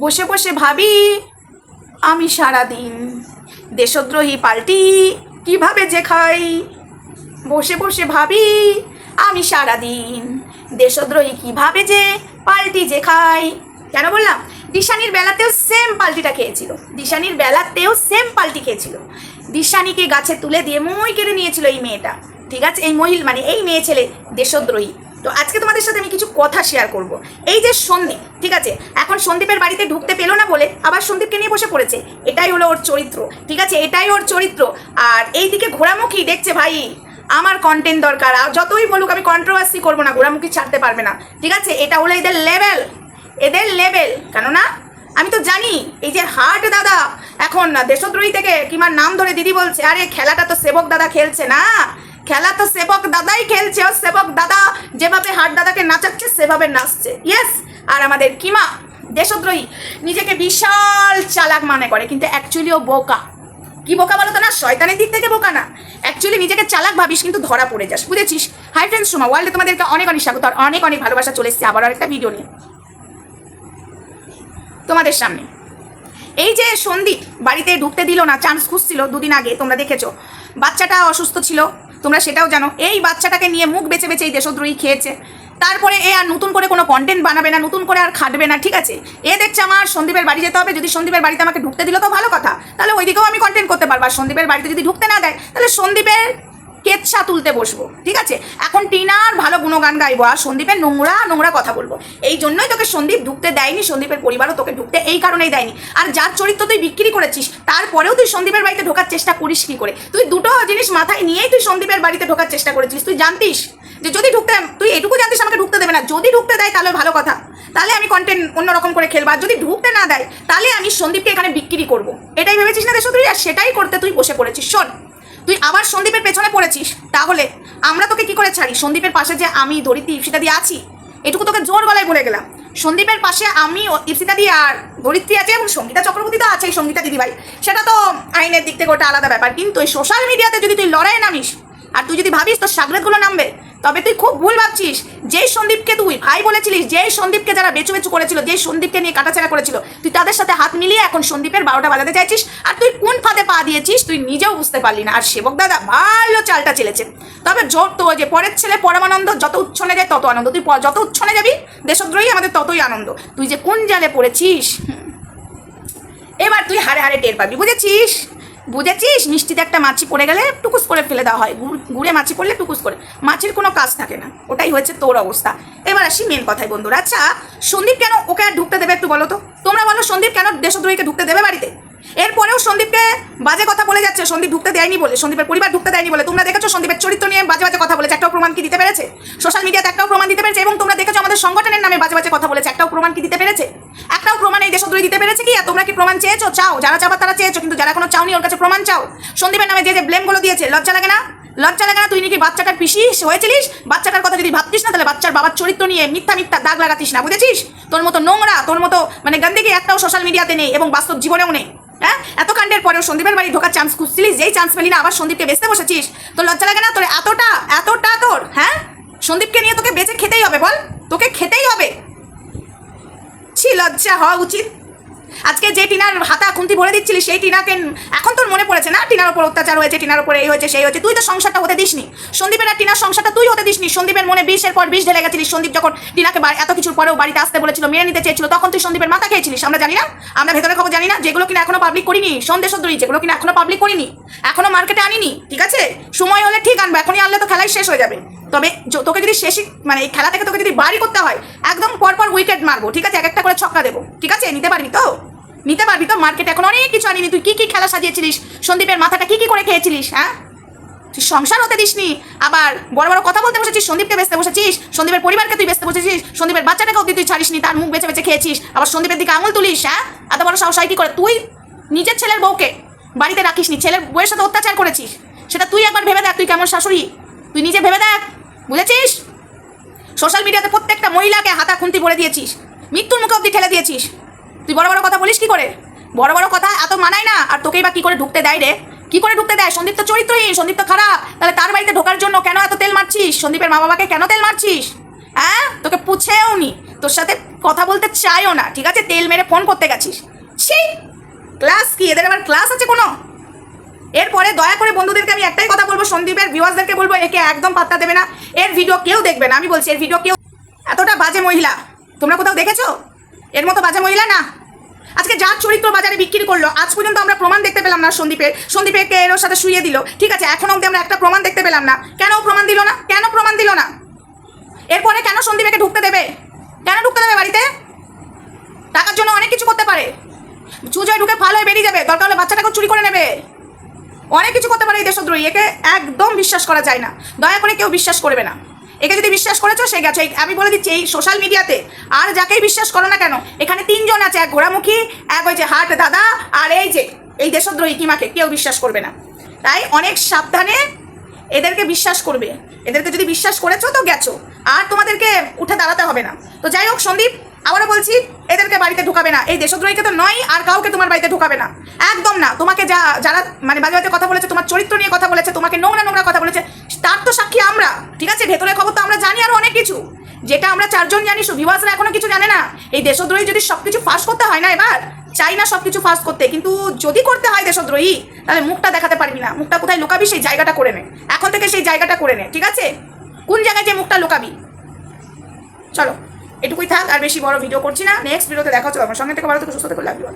বসে বসে ভাবি, আমি সারাদিন দেশদ্রোহী পাল্টি কীভাবে যে খাই? বসে বসে ভাবি, আমি সারাদিন দেশদ্রোহী কীভাবে যে পাল্টি যে খাই? কেন বললাম? দিশানির বেলাতেও সেম পাল্টিটা খেয়েছিল। দিশানির বেলাতেও সেম পাল্টি খেয়েছিল। দিশানিকে গাছে তুলে দিয়ে মই কেড়ে নিয়েছিল এই মেয়েটা। ঠিক আছে, এই মহিল মানে এই মেয়ে ছেলে দেশদ্রোহী। তো আজকে তোমাদের সাথে আমি কিছু কথা শেয়ার করব। এই যে সন্দীপ, ঠিক আছে? এখন সন্দীপের বাড়িতে ঢুকতে পেল না বলে আবার সন্দীপকে নিয়ে বসে পড়েছে। এটাই হলো ওর চরিত্র, ঠিক আছে? এটাই ওর চরিত্র। আর এইদিকে ঘোরামুখী দেখছে ভাই, আমার কন্টেন্ট দরকার। আর যতই বলুক, আমি কন্ট্রোভার্সি করব না ঘোরামুখী ছাড়তে পারবে না, ঠিক আছে? এটা হলো এদের লেভেল এদের লেভেল কেননা, আমি তো জানি, এই যে হার্ট দাদা, এখন দেশদ্রোহী থেকে কিংবা নাম ধরে দিদি বলছে, আরে, খেলাটা তো সেবক দাদা খেলছে না। খেলা তো সেবক দাদাই খেলছে, ও সেবক দাদা যেভাবে হাট দাদাকে নাচাচ্ছে, সেভাবে নাচছে। ইয়েস আর আমাদের কিমা, দেশদ্রোহী, নিজেকে বিশাল চালাক মনে করে, কিন্তু অ্যাকচুয়ালি ও বোকা। কি বোকা বলো তো না? শয়তানের দিক থেকে বোকা না। অ্যাকচুয়ালি নিজেকে চালাক ভাবিস, কিন্তু ধরা পড়ে যাস, বুঝেছিস? হাই ফ্রেন্ডস সোমা ওয়ার্ল্ডে তোমাদেরকে অনেক অনেক স্বাগত, আর অনেক অনেক ভালোবাসা চলে এসেছে, আবার আরেকটা ভিডিও নিয়ে। তোমাদের সামনে। এই যে সন্দীপ, বাড়িতে ঢুকতে দিল না চান্স খুঁজছিল দুদিন আগে, তোমরা দেখেছ। বাচ্চাটা অসুস্থ ছিল তোমরা সেটাও জানো। এই বাচ্চাটাকে নিয়ে মুখ বেছে বেছে এই দেশদ্রোহী খেয়েছে। তারপরে এ আর নতুন করে কোনো কন্টেন্ট বানাবে না, নতুন করে আর খাটবে না, ঠিক আছে? এ দেখছে আমার সন্দীপের বাড়ি যেতে হবে, যদি সন্দীপের বাড়িতে আমাকে ঢুকতে দিল তো ভালো কথা। তাহলে ওইদিকেও আমি কন্টেন্ট করতে পারব। আর সন্দীপের বাড়িতে যদি ঢুকতে না দেয়, তাহলে সন্দীপের কেচ্ছা তুলতে বসবো, ঠিক আছে? এখন টিনার ভালো গুণগান গাইবো, আর সন্দীপের নোংরা নোংরা কথা বলব। এই জন্যই তোকে সন্দীপ ঢুকতে দেয়নি, সন্দীপের পরিবারও তোকে ঢুকতে এই কারণেই দেয়নি। আর যার চরিত্র তুই বিক্রি করেছিস, তারপরেও তুই সন্দীপের বাড়িতে ঢোকার চেষ্টা করিস কি করে? তুই দুটো জিনিস মাথায় নিয়েই তুই সন্দীপের বাড়িতে ঢোকার চেষ্টা করেছিস, তুই জানতিস যে যদি ঢুকতে, তুই এটুকু জানতিস আমাকে ঢুকতে দেবে না, যদি ঢুকতে দেয় তাহলে ভালো কথা। তাহলে আমি কন্টেন্ট অন্যরকম করে খেলব, আর যদি ঢুকতে না দেয়, তাহলে আমি সন্দীপকে এখানে বিক্রি করব। এটাই ভেবেছিস না দেশ তুই আর সেটাই করতে তুই বসে পড়েছিস, শোন। তুই আবার সন্দীপের পেছনে পড়েছিস। তাহলে আমরা তোকে কি করে ছাড়ি? সন্দীপের পাশে যে আমি, ধরিত্রী, ইপসিতা দিয়ে আছি, এটুকু তোকে জোর গলায় বলে গেলাম। সন্দীপের পাশে আমি ইপসিতা আর ধরিত্রী আছে এবং সঙ্গীতা চক্রবর্তী তো আছে সঙ্গীতা দিদিভাই। সেটা তো আইনের দিক থেকে ওটা আলাদা ব্যাপার। কিন্তু এই সোশ্যাল মিডিয়াতে যদি তুই লড়াই নামিস, আর তুই যদি ভাবিস তোর সাগরেতগুলো নামবে তবে তুই খুব ভুল ভাবছিস। যেই সন্দীপকে তুই ভাই বলেছিলিস, যেই সন্দীপকে যারা বেচু বেচু করেছিল, যেই সন্দীপকে নিয়ে কাটাছেড়া করেছিল, তুই তাদের সাথে হাত মিলিয়ে এখন সন্দীপের বারোটা বাজাতে চাইছিস। আর তুই কোন ফাঁদে পা দিয়েছিস, তুই নিজেও বুঝতে পারলি না। আর সেবক দাদা ভালো চালটা চেলেছে। তবে জোর তো যে পরের ছেলে পরমানন্দ, যত উচ্ছনে যায় তত আনন্দ। তুই যত উচ্ছনে যাবি, দেশদ্রোহী আমাদের ততই আনন্দ। তুই যে কোন জালে পড়েছিস? এবার তুই হারে হারে টের পাবি, বুঝেছিস? বুঝেছিস? মিষ্টিতে একটা মাছি পড়ে গেলে টুকুস করে ফেলে দেওয়া হয়। গুড়- মাছি পড়লে টুকুস করে। মাছির কোনো কাজ থাকে না। ওটাই হয়েছে তোর অবস্থা। এবার আসি মেন কথায় বন্ধুরা। আচ্ছা সন্দীপ কেন ওকে আর ঢুকতে দেবে একটু বলো তো? তোমরা বলো সন্দীপ কেন দেশদ্রোহীকে ঢুকতে দেবে বাড়িতে? এরপরেও সন্দীপকে বাজে কথা বলে যাচ্ছে। সন্দীপ ঢুকতে দেয়নি বলে, সন্দীপের পরিবার ঢুকতে দেয়নি বলে। তোমরা দেখেছ সন্দীপের চরিত্র নিয়ে বাজে বাজে কথা বলেছে, একটাও প্রমাণ কি দিতে পেরেছে? সোশ্যাল মিডিয়াতে একটাও প্রমাণ দিতে পেরেছে এবং তোমরা দেখেছ আমাদের সংগঠনের নামে বাজে বাজে কথা বলেছে, একটাও প্রমাণ কি দিতে পেরেছে? একটাও প্রমাণ এই দেশদ্রোহী দিতে পেরেছে কি? আর তোমরা কি প্রমাণ চেয়েছো? চাও, যারা চাবার তারা চেয়েছো, কিন্তু যারা কোনো চাওনি ওর কাছে প্রমাণ চাও। সন্দীপের নামে যে যে ব্লেমগুলো দিয়েছে, লজ্জা লাগে না? লজ্জা লাগে না তুই নাকি বাচ্চাটার পিসিস হয়েছিলিস? বাচ্চাটার কথা যদি ভাবতিস না, তাহলে বাচ্চার বাবার চরিত্র নিয়ে মিথ্যা মিথ্যা দাগ লাগাতিস না, বুঝেছিস? তোর মতো নোংরা, তোর মতো মানে গন্দিকে একটাও সোশ্যাল মিডিয়াতে নেই এবং বাস্তব জীবনেও নেই। হ্যাঁ? এত কাণ্ডের পরেও সন্দীপের বাড়ি ঢোকার চান্স খুঁজছিলিস যেই চান্স পেলি না, আবার সন্দীপকে বেচতে বসেছিস? তোর লজ্জা লাগে না? তোর এতটা এতটা তোর হ্যাঁ? সন্দীপকে নিয়ে তোকে বেঁচে খেতেই হবে, বল? তোকে খেতেই হবে। ছি, লজ্জা হওয়া উচিত। আজকে যে টিনার হাতা খুন্তি ভরে দিচ্ছিলি, সেই টিনাকে এখন তোর মনে পড়েছে না? টিনার উপর অত্যাচার হয়েছে, টিনার উপরে এই হয়েছে, সেই হয়েছে। তুই তো সংসারটা হতে দিসনি। সন্দীপের আর টিনার সংসারটা তুই হতে দিসনি। সন্দীপের মনে বিষের পর বিষ ঢেলে গেছিলিস সন্দীপ যখন টিনাকে এত কিছুর পরেও বাড়িতে আসতে বলেছিল, মেনে নিতে চেয়েছিল, তখন তুই সন্দীপের মাথা খেয়েছিলিস। আমরা জানি না? আমরা ভেতরে খবর জানি না? যেগুলো কিনা এখনও পাবলিক করিনি। সন্দেশ সদ্রী যেগুলো কিনা এখনও পাবলিক করিনি। এখনও মার্কেটে আনিনি, ঠিক আছে? সময় হলে ঠিক আনব। এখনই আনলে তো খেলাই শেষ হয়ে যাবে। তবে তোকে যদি শেষই মানে এই খেলা থেকে তোকে যদি বাড়ি করতে হয়, একদম পরপর উইকেট মারবো, ঠিক আছে? এক একটা করে ছক্কা দেবো, ঠিক আছে? নিতে পারবি তো? নিতে পারবি তো? মার্কেটে এখন অনেক কিছু আনিনি। তুই কী কী খেলা সাজিয়েছিলিস? সন্দীপের মাথাটা কী কী করে খেয়েছিলিস হ্যাঁ? তুই সংসার হতে দিসনি? আবার বড় বড় কথা বলতে বসেছিস, সন্দীপকে বেচতে বসেছিস? সন্দীপের পরিবারকে তুই বেচতে বসেছিস? সন্দীপের বাচ্চাটাকে অব্দি তুই ছাড়িসনি, তার মুখ বেছে বেছে খেয়েছিস? আবার সন্দীপের দিকে আঙুল তুলিস হ্যাঁ? এত বড় সাহস হয় কি করে? তুই নিজের ছেলের বউকে বাড়িতে রাখিসনি, ছেলের বউয়ের সাথে অত্যাচার করেছিস। সেটা তুই একবার ভেবে দেখ, তুই কেমন শাশুড়ি? তুই নিজে ভেবে দেখ বুঝেছিস? সোশ্যাল মিডিয়াতে প্রত্যেকটা মহিলাকে হাতা খুন্তি ভরে দিয়েছিস। মৃত্যুর মুখে অব্দি ঠেলে দিয়েছিস। তুই বড় বড় কথা বলিস কি করে? বড় বড় কথা এত মানায় না। আর তোকেই বা কি করে ঢুকতে দেয় রে? কি করে ঢুকতে দেয়? সন্দীপ তো চরিত্রহীন, সন্দীপ তো খারাপ। তাহলে তার বাড়িতে ঢোকার জন্য কেন এত তেল মারছিস? সন্দীপের মা বাবাকে কেন তেল মারছিস? হ্যাঁ? তোকে পুছেও নি। তোর সাথে কথা বলতে চাইও না, ঠিক আছে? তেল মেরে ফোন করতে গেছিস। সেই ক্লাস কি? এদের আবার ক্লাস আছে কোনো? এরপরে দয়া করে বন্ধুদেরকে আমি একটাই কথা সন্দীপের ভিউয়ার্সদেরকে বলব, একে একদম পাত্তা দেবে না। এর ভিডিও কেউ দেখবে না। আমি বলছি, এর ভিডিও কেউ এতটা বাজে মহিলা। তোমরা কোথাও দেখেছ? এর মতো বাজে মহিলা না? আজকে যার চরিত্র বাজারে বিক্রি করল, আজ পর্যন্ত আমরা প্রমাণ দেখতে পেলাম না সন্দীপের। সন্দীপকে এর সাথে শুয়ে দিল। ঠিক আছে, এখন অবধি আমরা একটা প্রমাণ দেখতে পেলাম না। কেন প্রমাণ দিল না? কেন প্রমাণ দিল না? এরপরে কেন সন্দীপকে ঢুকতে দেবে? কেন ঢুকতে দেবে বাড়িতে? টাকার জন্য অনেক কিছু করতে পারে। চুজয় ঢুকে ভালো হয়ে বেরিয়ে যাবে। দরকার হলে বাচ্চাটাকে চুরি করে নেবে। অনেক কিছু করতে পারে এই দেশদ্রোহী, একে একদম বিশ্বাস করা যায় না। দয়া করে কেউ বিশ্বাস করবে না। একে যদি বিশ্বাস করেছ, সে গেছো। আমি বলে দিচ্ছি, এই সোশ্যাল মিডিয়াতে আর যাকেই বিশ্বাস করো না কেন, এখানে তিনজন আছে, এক ঘোড়ামুখী, এক হয়েছে হাট দাদা, আর এই যে, এই দেশদ্রোহী কিমাকে, কেউ বিশ্বাস করবে না। তাই অনেক সাবধানে এদেরকে বিশ্বাস করবে। এদেরকে যদি বিশ্বাস করেছ, তো গেছো। আর তোমাদেরকে উঠে দাঁড়াতে হবে না। তো যাই হোক, সন্দীপ আবারও বলছি, এদেরকে বাড়িতে ঢুকাবে না। এই দেশদ্রোহীকে তো নয়, আর কাউকে তোমার বাড়িতে ঢুকাবে না। একদম না। তোমাকে যা, যারা মানে বাজে বাজে কথা বলেছে, তোমার চরিত্র নিয়ে কথা বলেছে, তোমাকে নোংরা নোংরা কথা বলেছে, তার তো সাক্ষী আমরা। ঠিক আছে? ভেতরের খবর তো আমরা জানি আরও অনেক কিছু। যেটা আমরা চারজন জানি ভিউয়ার্সরা এখনও কিছু জানে না। এই দেশদ্রোহী যদি সব কিছু ফাঁস করতে হয় না এবার, চাই না সব কিছু ফাঁস করতে। কিন্তু যদি করতে হয় দেশদ্রোহী, তাহলে মুখটা দেখাতে পারবি না। মুখটা কোথায় লুকাবি, সেই জায়গাটা করে নে। এখন থেকে সেই জায়গাটা করে নে। ঠিক আছে? কোন জায়গায় যে মুখটা লুকাবি? চলো। এটুকুই থাক, আর বেশি বড় ভিডিও করছি না। নেক্সট ভিডিওতে দেখা হচ্ছে। আমার সঙ্গে থেকে, ভালো থেকে, সুস্থ থেকে লাগবে